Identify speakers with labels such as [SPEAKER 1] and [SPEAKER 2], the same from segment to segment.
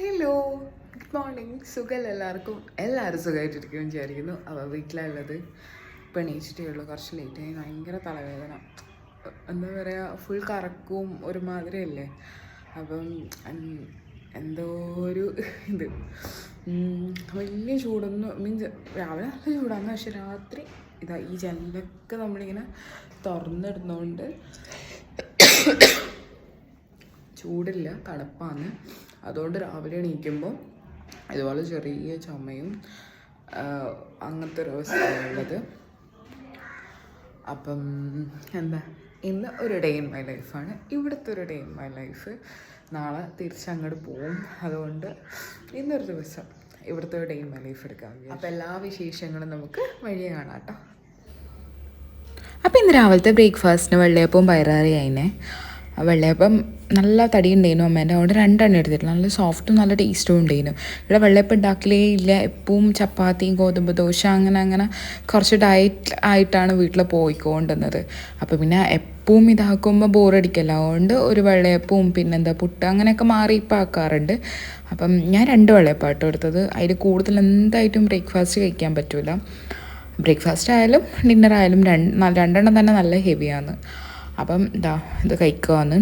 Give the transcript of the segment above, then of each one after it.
[SPEAKER 1] Hello good morning സുഖമല്ല എല്ലാവർക്കും. എല്ലാവരും സുഖമായിട്ടിരിക്കും വിചാരിക്കുന്നു. അപ്പോൾ വീട്ടിലുള്ളത് ഇപ്പം എണീച്ചിട്ടേ ഉള്ളൂ കുറച്ച് ലേറ്റ് ആയി. ഭയങ്കര തലവേദന. എന്താ പറയുക ഫുൾ കറക്കും ഒരുമാതിരി അല്ലേ അപ്പം എന്തോ ഒരു ഇത്. വലിയ ചൂടൊന്നും മീൻസ് രാവിലെ നല്ല ചൂടാണ് പക്ഷെ രാത്രി ഇതാ ഈ ജനലൊക്കെ നമ്മളിങ്ങനെ തുറന്നിടുന്നതുകൊണ്ട് ചൂടില്ല തണുപ്പാണ്. അതുകൊണ്ട് രാവിലെ എണീക്കുമ്പോൾ ഇതുപോലെ ചെറിയ ചുമയും അങ്ങനത്തെ ഒരു അവസ്ഥയാണുള്ളത് അപ്പം എന്താ ഇന്ന് ഒരു ഡേ ഇൻ മൈ ലൈഫാണ് ഇവിടുത്തെ ഒരു ഡേ ഇൻ മൈ ലൈഫ് നാളെ തിരിച്ചങ്ങോട്ട് പോവും. അതുകൊണ്ട് ഇന്നൊരു ദിവസം ഇവിടുത്തെ ഒരു ഡേ ഇൻ മൈ ലൈഫ് എടുക്കാം അപ്പോൾ എല്ലാ വിശേഷങ്ങളും നമുക്ക് വഴിയെ കാണാം കേട്ടോ അപ്പോൾ ഇന്ന് രാവിലത്തെ ബ്രേക്ക്ഫാസ്റ്റിന് വെള്ളയപ്പവും പയറാറി അതിനെ വെള്ളയപ്പം നല്ല തടി ഉണ്ടായിരുന്നു അമ്മേന്റെ. അവിടെ രണ്ടെണ്ണം എടുത്തിട്ടില്ല നല്ല സോഫ്റ്റും നല്ല ടേസ്റ്റും ഉണ്ടായിരുന്നു. ഇവിടെ വെള്ളയപ്പം ഉണ്ടാക്കലേ ഇല്ല. എപ്പോഴും ചപ്പാത്തിയും ഗോതമ്പ് ദോശ അങ്ങനെ അങ്ങനെ കുറച്ച് ഡയറ്റ് ആയിട്ടാണ് വീട്ടിൽ പോയിക്കൊണ്ടുന്നത് അപ്പോൾ പിന്നെ എപ്പവും ഇതാക്കുമ്പോൾ ബോറടിക്കല്ല അതുകൊണ്ട് ഒരു വെള്ളയപ്പവും പിന്നെന്താ പുട്ട് അങ്ങനെയൊക്കെ മാറി ഇപ്പം ആക്കാറുണ്ട്. അപ്പം ഞാൻ രണ്ട് വെള്ളയപ്പാട്ടോ എടുത്തത്. അതിൽ കൂടുതൽ എന്തായിട്ടും ബ്രേക്ക്ഫാസ്റ്റ് കഴിക്കാൻ പറ്റില്ല ബ്രേക്ക്ഫാസ്റ്റ് ആയാലും ഡിന്നർ ആയാലും രണ്ട് രണ്ടെണ്ണം തന്നെ നല്ല ഹെവിയാണ് അപ്പം ഇതാ ഇത് കഴിക്കുവാന്ന്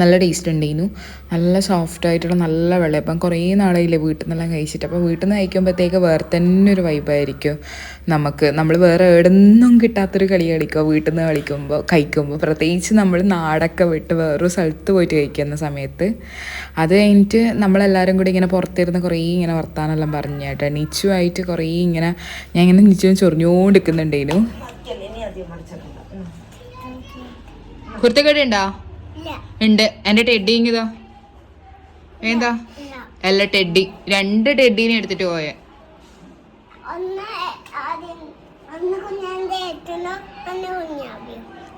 [SPEAKER 1] നല്ല ടേസ്റ്റ് ഉണ്ടായിരുന്നു നല്ല സോഫ്റ്റ് ആയിട്ടുള്ള നല്ല വെള്ളയപ്പം കുറേ നാളായില്ലേ വീട്ടിൽ നിന്നെല്ലാം കഴിച്ചിട്ട്. അപ്പോൾ വീട്ടിൽ നിന്ന് കഴിക്കുമ്പോഴത്തേക്ക് വേറെ തന്നെ ഒരു വൈബായിരിക്കും നമുക്ക് നമ്മൾ വേറെ എവിടെന്നും കിട്ടാത്തൊരു കളി കളിക്കുക വീട്ടിൽ നിന്ന് കളിക്കുമ്പോൾ കഴിക്കുമ്പോൾ പ്രത്യേകിച്ച് നമ്മൾ നാടൊക്കെ വിട്ട് വേറൊരു സ്ഥലത്ത് പോയിട്ട് കഴിക്കുന്ന സമയത്ത്. അത് കഴിഞ്ഞിട്ട് നമ്മളെല്ലാവരും കൂടി ഇങ്ങനെ പുറത്തിരുന്ന് കുറേ ഇങ്ങനെ വർത്താനെല്ലാം പറഞ്ഞു കേട്ടോ. നിച്ചുമായിട്ട് കുറേ ഇങ്ങനെ ഞാൻ ഇങ്ങനെ നിച്ചും ചൊറിഞ്ഞോണ്ടിരിക്കുന്നുണ്ടേനു. കുർത്തക്കേട് ഉണ്ടോ ഉണ്ട്. എന്റെ ടെഡി ഇങ്ങിതാ. എന്താ? അല്ല ടെഡി. രണ്ട് ടെഡീനെ എടുത്തിട്ട് പോയെ.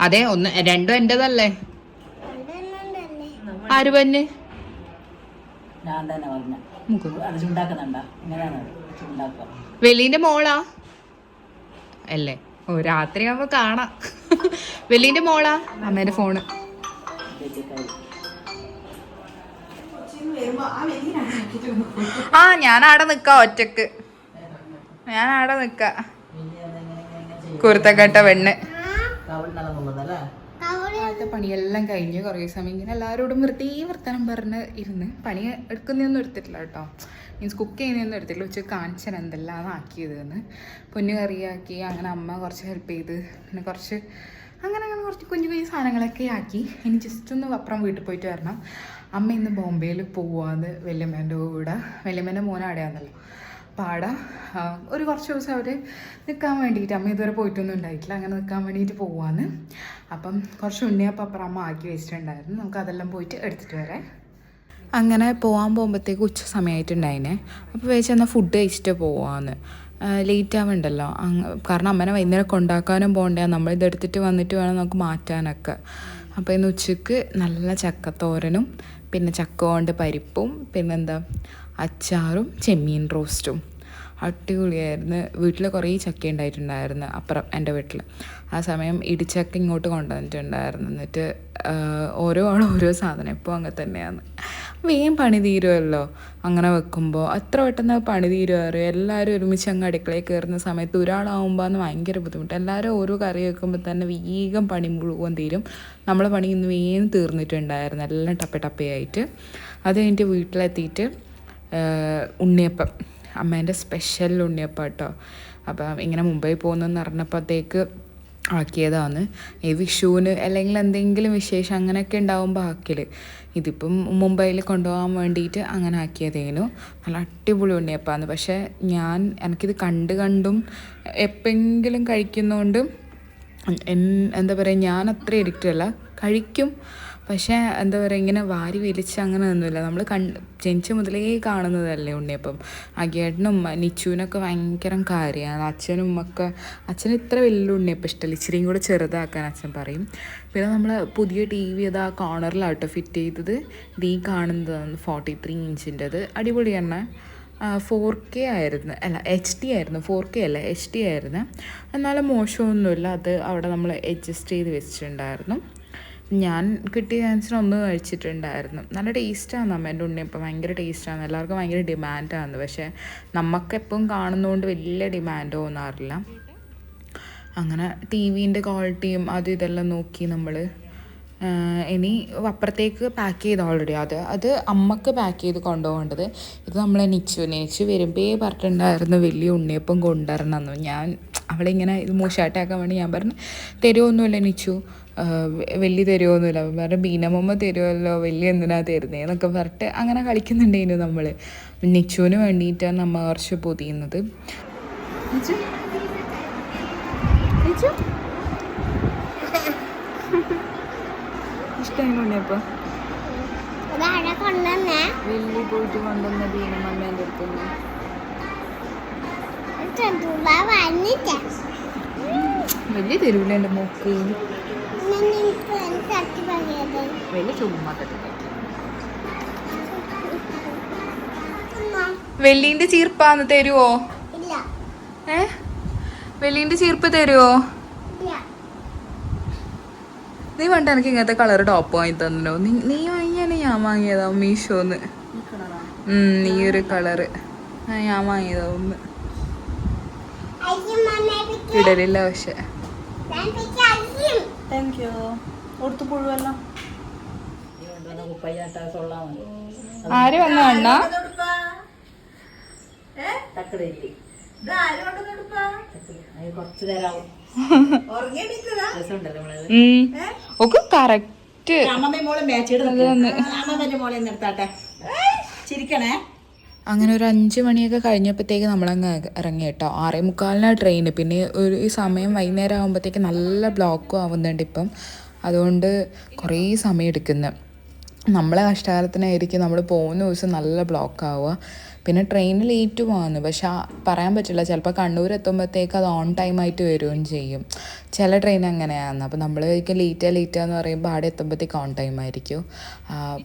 [SPEAKER 1] അതെ ഒന്ന് രണ്ടും എന്റേതല്ലേ ആര് പന്നെ
[SPEAKER 2] ഞാൻ തന്നെ പറഞ്ഞ
[SPEAKER 1] വെലീന്റെ മോളാ? അല്ലേ? ഓ രാത്രി ആവുമ്പോ കാണാം. വെല്ലിന്റെ മോളാ? അമ്മേന്റെ ഫോണ്. ആ ഞാൻ ആടെ നിക്ക ഒറ്റയ്ക്ക്. ഞാൻ ആടെ നിക്ക. കുരുത്തക്കെട്ട പെണ്ണ്. ആദ്യത്തെ പണിയെല്ലാം കഴിഞ്ഞ് കുറേ സമയം ഇങ്ങനെ എല്ലാവരോടും വെറുതെ വർത്തമാനം പറഞ്ഞ് ഇരുന്ന് പണി എടുക്കുന്നതൊന്നും എടുത്തിട്ടില്ല കേട്ടോ. മീൻസ് കുക്ക് ചെയ്യുന്നതൊന്നും എടുത്തില്ല ഉച്ച കാണിച്ചാൽ എന്തെല്ലാം ആക്കിയത് എന്ന് പൊന്നു കറിയാക്കി അങ്ങനെ അമ്മ കുറച്ച് ഹെൽപ്പ് ചെയ്ത് പിന്നെ കുറച്ച് അങ്ങനെ അങ്ങനെ കുറച്ച് കുഞ്ഞു കുഞ്ഞു സാധനങ്ങളൊക്കെ ആക്കി. ഇനി ജസ്റ്റ് ഒന്ന് അപ്പുറം വീട്ടിൽ പോയിട്ട് വരണം. അമ്മ ഇന്ന് ബോംബെയിൽ പോവാന്ന് വെല്ലുമ്മേന്റെ കൂടെ. വെല്ലുമ്മേന്റെ മോനെ ആ, ഒരു കുറച്ച് ദിവസം അവർ നിൽക്കാൻ വേണ്ടിയിട്ട് അമ്മ ഇതുവരെ പോയിട്ടൊന്നും ഉണ്ടായിട്ടില്ല. അങ്ങനെ നിൽക്കാൻ വേണ്ടിയിട്ട് പോവാന്ന്. അപ്പം കുറച്ച് ഉണ്ണിയപ്പം അപ്പുറം അമ്മ ആക്കി വെച്ചിട്ടുണ്ടായിരുന്നു. നമുക്ക് അതെല്ലാം പോയിട്ട് എടുത്തിട്ട് വരാം. അങ്ങനെ പോകാൻ പോകുമ്പോഴത്തേക്ക് ഉച്ച സമയമായിട്ടുണ്ടായിനെ. അപ്പോൾ വെച്ച് എന്നാൽ ഫുഡ് കഴിച്ചിട്ട് പോവാന്ന്. ലേറ്റ് ആവുന്നുണ്ടല്ലോ അങ്ങ് കാരണം അമ്മനെ വൈകുന്നേരം കൊണ്ടാക്കാനും പോകണ്ടേ നമ്മൾ ഇതെടുത്തിട്ട് വന്നിട്ട് വേണം നമുക്ക് മാറ്റാനൊക്കെ. അപ്പോൾ ഇന്ന് ഉച്ചയ്ക്ക് നല്ല ചക്കത്തോരനും പിന്നെ ചക്ക കൊണ്ട് പരിപ്പും പിന്നെന്താ? അച്ചാറും ചെമ്മീൻ റോസ്റ്റും. അടിപൊളിയായിരുന്നു. വീട്ടിൽ കുറേ ചക്ക ഉണ്ടായിട്ടുണ്ടായിരുന്നു അപ്പുറം എന്റെ വീട്ടിൽ ആ സമയം ഇടിച്ചക്ക ഇങ്ങോട്ട് കൊണ്ടുവന്നിട്ടുണ്ടായിരുന്നു. എന്നിട്ട് ഓരോ ആളും ഓരോ സാധനം ഇപ്പോൾ അങ്ങനെ തന്നെയാണ്. വേഗം പണി തീരുമല്ലോ അങ്ങനെ വെക്കുമ്പോൾ അത്ര പെട്ടെന്ന് പണി തീരുമാറ് എല്ലാവരും ഒരുമിച്ച് അങ്ങ് അടുക്കളയിൽ കയറുന്ന സമയത്ത് ഒരാളാവുമ്പോൾ അന്ന് ഭയങ്കര ബുദ്ധിമുട്ട്. എല്ലാവരും ഓരോ കറി വെക്കുമ്പോൾ തന്നെ വേഗം പണി മുഴുവൻ തീരും. നമ്മളെ പണി ഇന്ന് വേഗം തീർന്നിട്ടുണ്ടായിരുന്നു. എല്ലാം ടപ്പ ടപ്പയായിട്ട് അത് കഴിഞ്ഞിട്ട് വീട്ടിലെത്തിയിട്ട് ഉണ്ണിയപ്പം. അമ്മേന്റെ സ്പെഷ്യൽ ഉണ്ണിയപ്പം കേട്ടോ. അപ്പം ഇങ്ങനെ മുംബൈ പോകുന്നെന്ന് അറിഞ്ഞപ്പോഴത്തേക്ക് ആക്കിയതാണ്. ഈ വിഷുവിന് അല്ലെങ്കിൽ എന്തെങ്കിലും വിശേഷം അങ്ങനെയൊക്കെ ഉണ്ടാവുമ്പോൾ ആക്കൽ ഇതിപ്പം മുംബൈയിൽ കൊണ്ടുപോകാൻ വേണ്ടിയിട്ട് അങ്ങനെ ആക്കിയതേനു. നല്ല അടിപൊളി ഉണ്ണിയപ്പാന്ന് പക്ഷേ ഞാൻ എനിക്കിത് കണ്ട് കണ്ടും എപ്പെങ്കിലും കഴിക്കുന്നതുകൊണ്ട് എന്താ പറയുക ഞാൻ അത്ര എഡിക്റ്റ് അല്ല. കഴിക്കും. പക്ഷേ എന്താ പറയുക ഇങ്ങനെ വാരി വലിച്ച് അങ്ങനെ ഒന്നുമില്ല നമ്മൾ കണ്ട് ജനിച്ച മുതലേ കാണുന്നതല്ലേ ഉണ്ണിയപ്പം അഗേട്ടനും നിച്ചുവിനൊക്കെ ഭയങ്കര കാര്യമാണ്. അച്ഛനും ഒക്കെ അച്ഛന് ഇത്ര വലിയ ഉണ്ണിയപ്പം ഇഷ്ടമല്ല. ഇച്ചിരിയും കൂടെ ചെറുതാക്കാൻ അച്ഛൻ പറയും. പിന്നെ നമ്മൾ പുതിയ ടി വി അത് ആ കോർണറിലാട്ടോ ഫിറ്റ് ചെയ്തത്. ഡീ കാണുന്നതാണ് ഫോർട്ടി ത്രീ ഇഞ്ചിന്റെത്. അടിപൊളി തന്നെ. ഫോർ കെ ആയിരുന്നു. അല്ല എച്ച് ഡി ആയിരുന്നു. ഫോർ കെ അല്ല? എച്ച് ഡി ആയിരുന്നു. എന്നാലും മോശമൊന്നുമില്ല. അത് അവിടെ നമ്മൾ അഡ്ജസ്റ്റ് ചെയ്ത് വെച്ചിട്ടുണ്ടായിരുന്നു. ഞാൻ കിട്ടിയ ചാൻസിന് ഒന്ന് കഴിച്ചിട്ടുണ്ടായിരുന്നു. നല്ല ടേസ്റ്റാണ് അമ്മേന്റെ ഉണ്ണിയപ്പം ഭയങ്കര ടേസ്റ്റാണ് എല്ലാവർക്കും ഭയങ്കര ഡിമാൻഡാണ് പക്ഷേ നമുക്കെപ്പം കാണുന്നതുകൊണ്ട് വലിയ ഡിമാൻഡ് തോന്നാറില്ല അങ്ങനെ ടി വിന്റെ ക്വാളിറ്റിയും അതും ഇതെല്ലാം നോക്കി നമ്മൾ ഇനി അപ്പുറത്തേക്ക് പാക്ക് ചെയ്ത് ഓൾറെഡി അത് അത് അമ്മയ്ക്ക് പാക്ക് ചെയ്ത് കൊണ്ടുപോകേണ്ടത്. ഇത് നമ്മളെ നിച്ചു. നിച്ചു വരുമ്പേ പറഞ്ഞിട്ടുണ്ടായിരുന്നു വലിയ ഉണ്ണിയപ്പം കൊണ്ടുവരണമെന്നു ഞാൻ അവളിങ്ങനെ ഇത് മൂശാട്ടാക്കാൻ വേണ്ടി ഞാൻ പറഞ്ഞു തരുമൊന്നുമില്ല നിച്ചു. വലിയ തരുമൊന്നുമില്ല അപ്പം പറഞ്ഞു ബീനമ്മ തരുമല്ലോ വലിയ എന്തിനാ തരുന്നത് എന്നൊക്കെ പറഞ്ഞിട്ട് അങ്ങനെ കളിക്കുന്നുണ്ടേനു നമ്മൾ നിച്ചുവിന് വേണ്ടിയിട്ടാണ് നമ്മൾ കുറച്ച് പൊതിയുന്നത്. വലിയ പോയിട്ട് കൊണ്ടുവന്ന ബീനമ്മേന്റെ അടുത്തുനിന്ന്
[SPEAKER 3] ചെറുതുള്ള വന്നിട്ടേ.
[SPEAKER 1] വലിയ തരൂല എന്റെ മോക്ക്. വലിയ ചുമ്മാ വെള്ളീന്റെ ചീർപ്പാന്ന് തരുവോ? ഏ? വെള്ളിന്റെ ചീർപ്പ് തരുവോ? നീ വേണ്ട എനിക്ക് ഇങ്ങനത്തെ കളർ ടോപ്പ് വാങ്ങി തന്നോ നീ വാങ്ങിയാണ് ഞാൻ വാങ്ങിയതാ മീഷോന്ന്. നീ ഒരു കളറ്. ഞാൻ വാങ്ങിയതാ ഒന്ന്. ഇടലില്ല പക്ഷെ.
[SPEAKER 2] താങ്ക് യു കൊടുത്തു പുഴുവല്ലോ
[SPEAKER 1] ആര് വന്ന അണ്ണ? ഒക്കെ കറക്റ്റ്
[SPEAKER 2] അമ്മമ്മ മോളെ. മേച്ചിടുന്നത് അമ്മമ്മന്റെ മോളെ നിർത്താട്ടെ ചിരിക്കണേ.
[SPEAKER 1] അങ്ങനെ ഒരു അഞ്ച് മണിയൊക്കെ കഴിഞ്ഞപ്പോഴത്തേക്ക് നമ്മളങ്ങ് ഇറങ്ങി കേട്ടോ. ആറേ മുക്കാലിനാണ് ട്രെയിൻ പിന്നെ ഒരു ഈ സമയം വൈകുന്നേരം ആകുമ്പോഴത്തേക്ക് നല്ല ബ്ലോക്കും ആവുന്നുണ്ട് ഇപ്പം. അതുകൊണ്ട് കുറേ സമയം എടുക്കുന്നു. നമ്മളെ കഷ്ടകാലത്തിനായിരിക്കും നമ്മൾ പോകുന്ന ദിവസം നല്ല ബ്ലോക്ക് ആവുക. പിന്നെ ട്രെയിനിൽ ലേറ്റ് പോകുന്നു പക്ഷെ പറയാൻ പറ്റില്ല. ചിലപ്പോൾ കണ്ണൂർ എത്തുമ്പോഴത്തേക്ക് അത് ഓൺ ടൈം ആയിട്ട് വരികയും ചെയ്യും. ചില ട്രെയിൻ അങ്ങനെയാണ് അപ്പോൾ നമ്മൾ ലേറ്റാ ലേറ്റാന്ന് പറയുമ്പോൾ അവിടെ എത്തുമ്പോഴത്തേക്ക് ഓൺ ടൈം ആയിരിക്കും.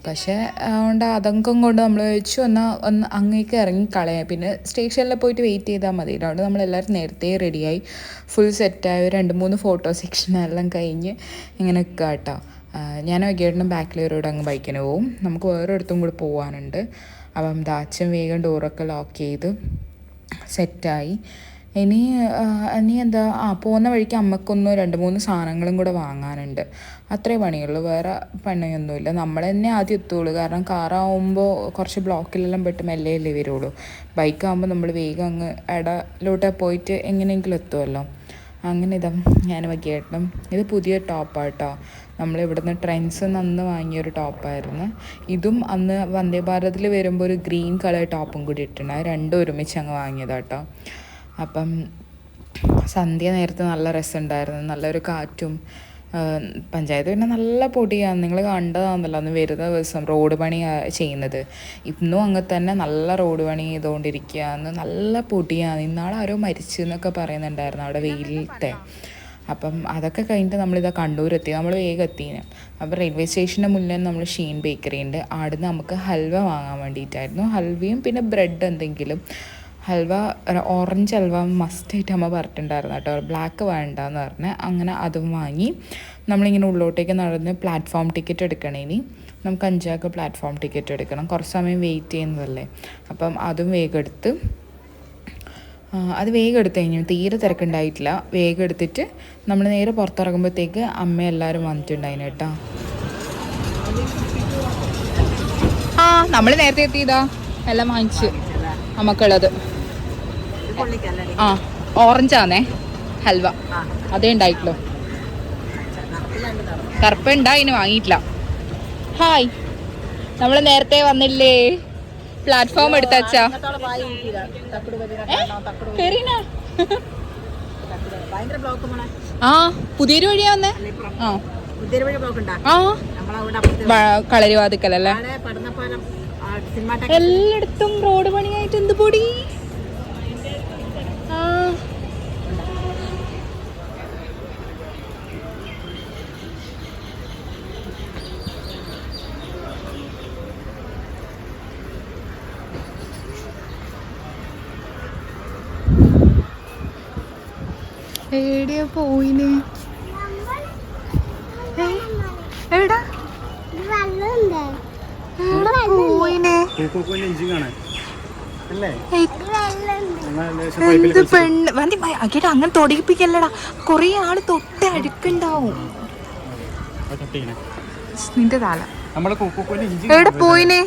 [SPEAKER 1] പക്ഷേ അതുകൊണ്ട് അതങ്കം കൊണ്ട് നമ്മൾ വെച്ചു എന്നാൽ ഒന്ന് അങ്ങേക്ക് ഇറങ്ങി കളയാം. പിന്നെ സ്റ്റേഷനിൽ പോയിട്ട് വെയിറ്റ് ചെയ്താൽ മതി. അതുകൊണ്ട് നമ്മളെല്ലാവരും നേരത്തെ റെഡിയായി ഫുൾ സെറ്റായി രണ്ട് മൂന്ന് ഫോട്ടോ സെക്ഷൻ എല്ലാം കഴിഞ്ഞ് ഇങ്ങനെ നിൽക്കുക കേട്ടോ ഞാൻ വൈകിട്ടും ബാക്കിലൂടെ അങ്ങ് ബൈക്കിന് പോവും. നമുക്ക് വേറെ വേറൊരിടത്തും കൂടി പോകാനുണ്ട് അപ്പം ദാച്ചൻ വേഗം ഡോറൊക്കെ ലോക്ക് ചെയ്ത് സെറ്റായി. ഇനി ഇനി എന്താ ആ പോകുന്ന വഴിക്ക് അമ്മക്കൊന്നും രണ്ട് മൂന്ന് സാധനങ്ങളും കൂടെ വാങ്ങാനുണ്ട്. അത്രേ പണിയുള്ളൂ. വേറെ പണിയൊന്നുമില്ല. നമ്മൾ തന്നെ ആദ്യം എത്തുള്ളൂ. കാരണം കാറാവുമ്പോൾ കുറച്ച് ബ്ലോക്കിലെല്ലാം പെട്ട് മെല്ലെയല്ലേ വരുള്ളൂ. ബൈക്കാകുമ്പോൾ നമ്മൾ വേഗം അങ്ങ് ഇടയിലോട്ട് പോയിട്ട് എങ്ങനെയെങ്കിലും എത്തുമല്ലോ. അങ്ങനെ ഇതാ ഞാൻ വയ്ക്കേട്ടം ഇത് പുതിയ ടോപ്പാണ് കേട്ടോ നമ്മൾ ഇവിടുന്ന് ട്രെൻഡ്സ് അന്ന് വാങ്ങിയൊരു ടോപ്പായിരുന്നു. ഇതും അന്ന് വന്ദേ ഭാരതിൽ വരുമ്പോൾ ഒരു ഗ്രീൻ കളർ ടോപ്പും കൂടി ഇട്ടിട്ടുണ്ട്. രണ്ടും ഒരുമിച്ച് അങ്ങ് വാങ്ങിയതാട്ടോ. അപ്പം സന്ധ്യ നേരത്തെ നല്ല രസമുണ്ടായിരുന്നു. നല്ലൊരു കാറ്റും പഞ്ചായത്ത് പിന്നെ നല്ല പൊടിയാണ്. നിങ്ങൾ കണ്ടതാണല്ലോ അന്ന് വരുന്ന ദിവസം റോഡ് പണി ചെയ്യുന്നത്. ഇന്നും അങ്ങ് തന്നെ നല്ല റോഡ് പണി ചെയ്തുകൊണ്ടിരിക്കുകയാണ് നല്ല പൊടിയാണ്. ഇന്നാളെ ആരോ മരിച്ചു എന്നൊക്കെ പറയുന്നുണ്ടായിരുന്നു അവിടെ വെയിലത്തെ അപ്പം അതൊക്കെ കഴിഞ്ഞിട്ട് നമ്മളിതാ കണ്ണൂരെത്തി. നമ്മൾ വേഗം എത്തിന് അപ്പോൾ റെയിൽവേ സ്റ്റേഷന്റെ മുന്നിൽ നമ്മൾ ഷീൻ ബേക്കറി ഉണ്ട് അവിടുന്ന് നമുക്ക് ഹൽവ വാങ്ങാൻ വേണ്ടിയിട്ടായിരുന്നു. ഹൽവയും പിന്നെ ബ്രെഡ് എന്തെങ്കിലും. ഹൽവ ഓറഞ്ച് ഹൽവ മസ്റ്റ് മസ്റ്റായിട്ട് അമ്മ പറഞ്ഞിട്ടുണ്ടായിരുന്നു കേട്ടോ. ബ്ലാക്ക് വേണ്ട എന്ന് പറഞ്ഞ് അങ്ങനെ അതും വാങ്ങി. നമ്മളിങ്ങനെ ഉള്ളോട്ടേക്ക് നടന്ന് പ്ലാറ്റ്ഫോം ടിക്കറ്റ് എടുക്കണേ ഇനി. നമുക്ക് അഞ്ചാൾക്ക് പ്ലാറ്റ്ഫോം ടിക്കറ്റ് എടുക്കണം. കുറച്ച് സമയം വെയിറ്റ് ചെയ്യുന്നതല്ലേ. അപ്പം അതും വേഗം എടുത്ത് അത് വേഗം എടുത്തു കഴിഞ്ഞു. തീരെ തിരക്കുണ്ടായിട്ടില്ല. വേഗം എടുത്തിട്ട് നമ്മൾ നേരെ പുറത്തിറങ്ങുമ്പോഴത്തേക്ക് അമ്മ എല്ലാവരും വന്നിട്ടുണ്ടായിന് കേട്ടോ. ആ നമ്മൾ നേരത്തെ എത്തിയതാ? എല്ലാം വാങ്ങിച്ച്. നമുക്കുള്ളത് ആ ഓറഞ്ചാന്നേ ഹൽവ. അതേ ഉണ്ടായിട്ടുള്ളൂ. കറുപ്പ് ഉണ്ടായിന് വാങ്ങിയിട്ടില്ല. ഹായ്. നമ്മൾ നേരത്തെ വന്നില്ലേ? പ്ലാറ്റ്ഫോം എടുത്തച്ചാ. ആ പുതിയൊരു വഴിയാ വന്നേ. ആ.
[SPEAKER 2] സിനിമ
[SPEAKER 1] എല്ലായിടത്തും റോഡ് പണിയായിട്ട് എന്ത് പൊടി? എവിടെയാ പോയിന്? എന്ത് അക്കേട്ടാ അങ്ങനെ തൊടിപ്പിക്കല്ലടാ കൊറേ ആൾ തൊട്ട്
[SPEAKER 4] അഴുക്കുണ്ടാവും.
[SPEAKER 1] നിന്റെ എവിടെ പോയിനെ?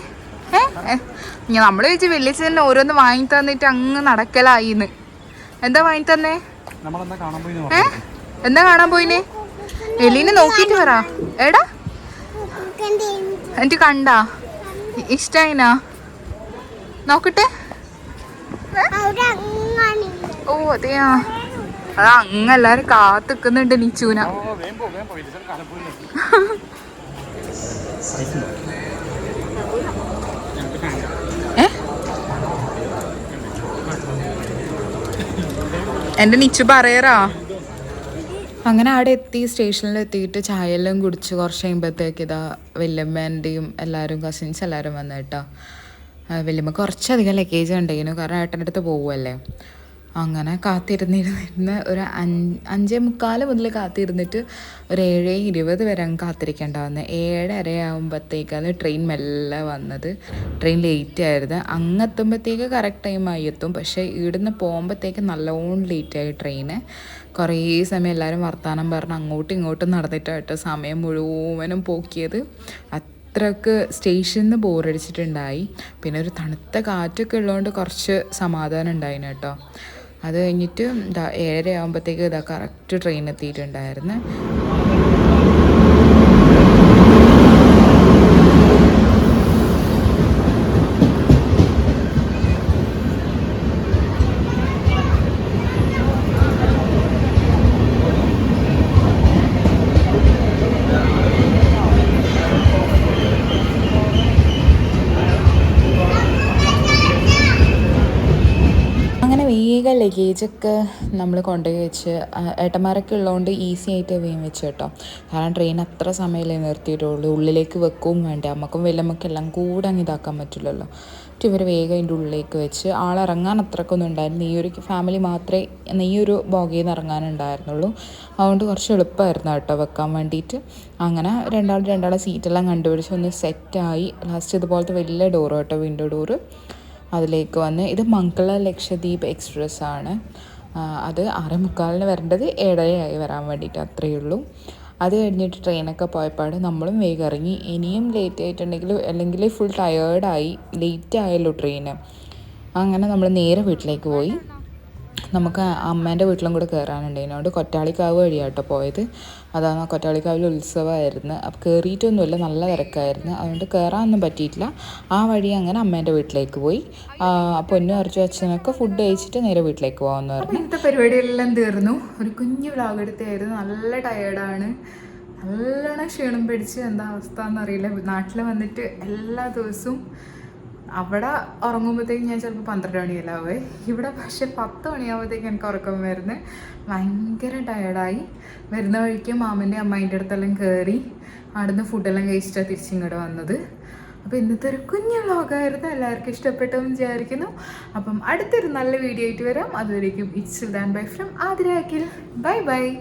[SPEAKER 1] നമ്മൾ ചോദിച്ചു വെള്ളിച്ച് തന്നെ ഓരോന്ന് വാങ്ങി തന്നിട്ട് അങ്ങ് നടക്കലായിന്ന്. എന്താ വാങ്ങി തന്നേ? എന്താ കാണാൻ പോയിനെ? എലീനെ നോക്കിട്ട് വരാ എടാ.
[SPEAKER 3] എനിക്ക്
[SPEAKER 1] എന്നിട്ട് കണ്ടാ. ഇഷ്ടായിനാ. നോക്കട്ടെ. ഓ അതെയാ. അത് അങ്ങ് എല്ലാരും കാത്തിക്കുന്നുണ്ട് നിച്ചൂന
[SPEAKER 4] ഓ വേഗം പോ വേഗം പോയി ലേശം കാണാൻ പോയി
[SPEAKER 1] ഏ എന്റെ നിച്ചു പറയറാ. അങ്ങനെ അവിടെ എത്തി സ്റ്റേഷനിൽ എത്തിയിട്ട് ചായ എല്ലാം കുടിച്ച് കുറച്ച് കഴിയുമ്പോഴത്തേക്ക് ഇതാ വല്യമ്മേന്റെയും എല്ലാവരും കസിൻസ് എല്ലാവരും വന്നു കേട്ടോ. വല്യമ്മ കുറച്ചധികം ലഗേജ് ഉണ്ടായിരുന്നു കാരണം ഏട്ടന്റെ അടുത്ത് പോവുമല്ലേ അങ്ങനെ കാത്തിരുന്നിരുന്നിരുന്ന് ഒരു അഞ്ച് മുക്കാൽ മുതൽ കാത്തിരുന്നിട്ട് ഒരു ഏഴ് ഇരുപത് വരെ അങ്ങ് കാത്തിരിക്കേണ്ടാവുന്നത് ഏഴര ആകുമ്പോഴത്തേക്കാണ് ട്രെയിൻ മെല്ലെ വന്നത്. ട്രെയിൻ ലേറ്റ് ആയിരുന്നു. അങ്ങ് എത്തുമ്പോഴത്തേക്ക് കറക്റ്റ് ടൈമായി എത്തും. പക്ഷേ ഇവിടുന്ന് പോകുമ്പോഴത്തേക്ക് നല്ലോണം ലേറ്റായി ട്രെയിന് കുറേ സമയം എല്ലാവരും വർത്തമാനം പറഞ്ഞ് അങ്ങോട്ടും ഇങ്ങോട്ടും നടന്നിട്ടായിട്ട് സമയം മുഴുവനും പോക്കിയത്. അത്രയ്ക്ക് സ്റ്റേഷനിൽ നിന്ന് ബോറടിച്ചിട്ടുണ്ടായി പിന്നെ ഒരു തണുത്ത കാറ്റൊക്കെ ഉള്ളതുകൊണ്ട് കുറച്ച് സമാധാനം ഉണ്ടായിന് കേട്ടോ. അത് കഴിഞ്ഞിട്ട് ഏഴര ആകുമ്പോഴത്തേക്ക് ഇതാ കറക്റ്റ് ട്രെയിൻ എത്തിയിട്ടുണ്ടായിരുന്നു അങ്ങനെ വേഗം ലഗേജൊക്കെ നമ്മൾ കൊണ്ടുപോയി വെച്ച് ഏട്ടന്മാരൊക്കെ ഉള്ളതുകൊണ്ട് ഈസി ആയിട്ട് വേഗം വെച്ച് കേട്ടോ. കാരണം ട്രെയിൻ അത്ര സമയമല്ലേ നിർത്തിയിട്ടുള്ളൂ. ഉള്ളിലേക്ക് വെക്കുകയും വേണ്ട. അമ്മക്കും വലിയമ്മക്കും എല്ലാം കൂടെ അങ്ങ് ഇതാക്കാൻ പറ്റില്ലല്ലോ. ഇവർ വേഗം അതിന്റെ ഉള്ളിലേക്ക് വെച്ച് ആളിറങ്ങാൻ അത്രക്കൊന്നും ഉണ്ടായിരുന്നു ഈ ഒരു ഫാമിലി മാത്രമേ ഈ ഒരു ബോഗയിൽ നിന്ന് ഇറങ്ങാനുണ്ടായിരുന്നുള്ളൂ. അതുകൊണ്ട് കുറച്ച് എളുപ്പമായിരുന്നു കേട്ടോ വെക്കാൻ വേണ്ടിയിട്ട്. അങ്ങനെ രണ്ടാൾ രണ്ടാളെ സീറ്റെല്ലാം കണ്ടുപിടിച്ച് ഒന്ന് സെറ്റായി ലാസ്റ്റ് ഇതുപോലത്തെ വലിയ ഡോറ് കേട്ടോ വിൻഡോ ഡോറ് അതിലേക്ക് വന്ന് ഇത് മംഗള ലക്ഷദ്വീപ് എക്സ്പ്രസ് ആണ്. അത് ആറേ മുക്കാലിന് വരേണ്ടത് ഏഴരയായി വരാൻ വേണ്ടിയിട്ട് അത്രയേ ഉള്ളൂ. അത് കഴിഞ്ഞിട്ട് ട്രെയിനൊക്കെ പോയപ്പാട് നമ്മളും വേഗം ഇറങ്ങി. ഇനിയും ലേറ്റ് ആയിട്ടുണ്ടെങ്കിൽ അല്ലെങ്കിൽ ഫുൾ ടയേർഡായി ലേറ്റ് ആയല്ലോ ട്രെയിന്. അങ്ങനെ നമ്മൾ നേരെ വീട്ടിലേക്ക് പോയി. നമുക്ക് അമ്മേന്റെ വീട്ടിലും കൂടെ കയറാനുണ്ട്. അതിനോട് കൊറ്റാളിക്കാവ് വഴിയാട്ടോ പോയത്. അതാണ് കൊറ്റാളിക്കാവിൽ ഉത്സവമായിരുന്നു. അപ്പോൾ കയറിയിട്ടൊന്നുമില്ല നല്ല തിരക്കായിരുന്നു. അതുകൊണ്ട് കയറാനൊന്നും പറ്റിയിട്ടില്ല. ആ വഴി അങ്ങനെ അമ്മേന്റെ വീട്ടിലേക്ക് പോയി. പൊന്നു അരച്ചു അച്ഛനൊക്കെ ഫുഡ് കഴിച്ചിട്ട് നേരെ വീട്ടിലേക്ക് പോകാമെന്ന് പറഞ്ഞു. ഇന്നത്തെ പരിപാടികളെല്ലാം തീർന്നു. ഒരു കുഞ്ഞു വ്ളോഗ് എടുത്തായിരുന്നു. നല്ല ടയേർഡാണ് നല്ലോണം ക്ഷീണം പിടിച്ച് എന്താ അവസ്ഥ എന്നറിയില്ല. നാട്ടിൽ വന്നിട്ട് എല്ലാ ദിവസവും അവിടെ ഉറങ്ങുമ്പോഴത്തേക്ക് ഞാൻ ചിലപ്പോൾ പന്ത്രണ്ട് മണിയല്ലാവേ ഇവിടെ പക്ഷെ പത്ത് മണിയാകുമ്പോഴത്തേക്ക് എനിക്ക് ഉറക്കം വരുന്നത് ഭയങ്കര ടയർഡായി വരുന്ന വഴിക്ക് മാമന്റെ അമ്മേന്റെ അടുത്തെല്ലാം കയറി അവിടുന്ന് ഫുഡെല്ലാം കഴിച്ചിട്ടാണ് തിരിച്ചിങ്ങോട്ട് വന്നത്. അപ്പോൾ ഇന്നത്തെ ഒരു കുഞ്ഞു വ്ളോഗായിരുന്നു എല്ലാവർക്കും ഇഷ്ടപ്പെട്ടു വിചാരിക്കുന്നു. അപ്പം അടുത്തൊരു നല്ല വീഡിയോ ആയിട്ട് വരാം. അതുവരേക്കും ഇറ്റ്സ് ദാൻ ബൈ ഫ്രം ആതിരാക്കിൽ ബൈ ബൈ